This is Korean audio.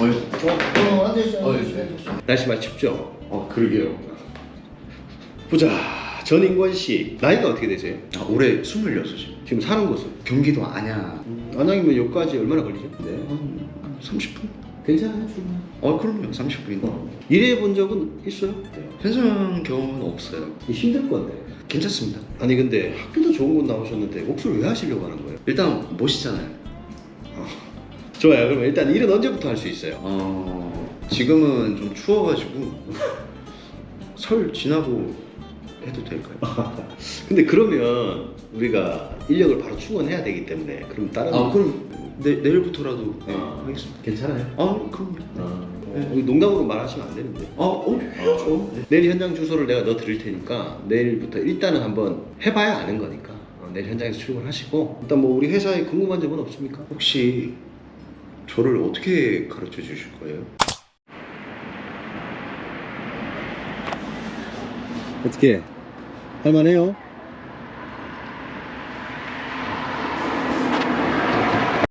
어휴. 어, 어. 어. 예. 날씨 많이 춥죠? 어 그러게요. 보자. 전인권 씨 나이가 어떻게 되세요? 아, 올해 26이요. 지금 사는 곳은? 경기도 안양. 안양이면 여기까지 얼마나 걸리죠? 네. 한, 한 30분? 괜찮아요 충분히. 어 그럼요. 30분인데. 일해 본 적은 있어요? 현상 경험은 없어요. 힘들 건데. 괜찮습니다. 아니 근데 학교도 좋은 곳 나오셨는데 옥수를 왜 하시려고 하는 거예요? 일단 멋있잖아요. 좋아요. 그럼 일단 일은 언제부터 할 수 있어요? 어 지금은 좀 추워가지고 설 지나고 해도 될까요? 근데 그러면 우리가 인력을 바로 충원해야 되기 때문에 그럼 다른 아 그럼 내, 내일부터라도 네, 아. 하겠습니다. 괜찮아요? 아 그럼요. 네. 우리 농담으로 말하시면 안 되는데 아, 어, 해야죠. 네. 내일 현장 주소를 내가 넣어 드릴 테니까 내일부터 일단은 한번 해봐야 아는 거니까 어, 내일 현장에서 출근하시고 일단 뭐 우리 회사에 궁금한 점은 없습니까? 혹시 저를 어떻게 가르쳐 주실 거예요? 어떻게 할만해요?